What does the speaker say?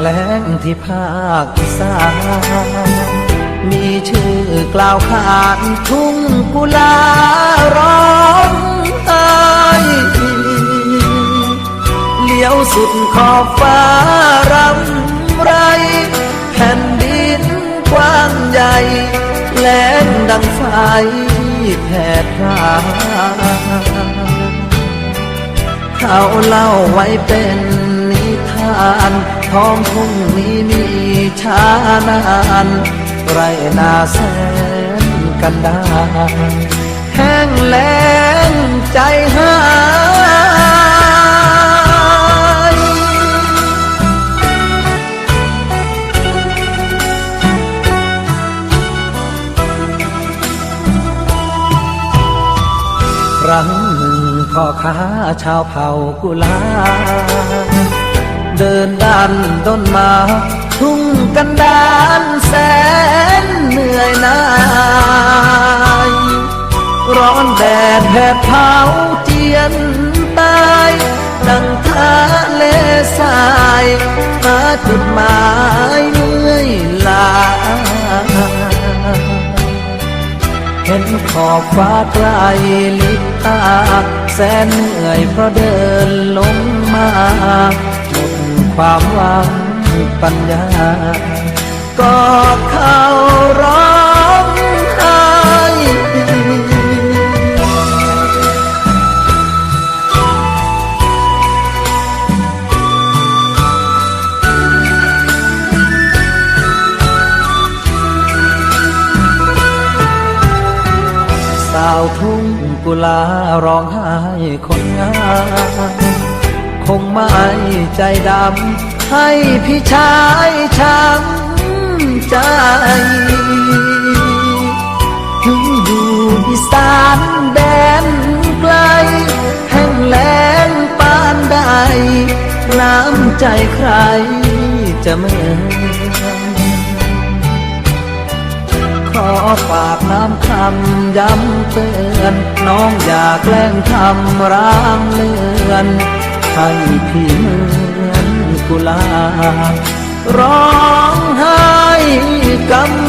แล้งที่ภาคอีสานมีชื่อกล่าวขานทุ่งกุลาร้องไห้เลี้ยวสุดขอบฟ้ารำไร แผ่นดินกว้างใหญ่ แล้งดังไฟแผดพรานเขาเล่าไว้เป็นานท้องทุ่งนี้มีชานานไรนาแสนกันดาแห้งแล้งใจหายครั้งหนึ่งพ่อค้าชาวเผ่ากุลา เดินดันต้นมา ทุ่งกันดานแสนเหนื่อยนายร้อนแดดแผดเผาเจียนตายดังทะเลทรายหาจุดหมายเมื่อยลาเห็นขอบฟ้าไกลลิบตาแสนเหนื่อยเพราะเดินลงมา ความหวังปัญญาก็เข้าร้องไห้สาวทุ่งกุลาร้องไห้คนงาม คงไม่ใจดำ ให้พี่ชายช้ำใจถึงอยู่อีสานแดนไกล แห้งแล้งปานใด น้ำใจใครจะเมือนขอฝากน้ำคำย้ำเตือน น้องอย่าแกล้งทำร้างเลือน ให้พี่เหมือนกุลาบร้องไห้กำ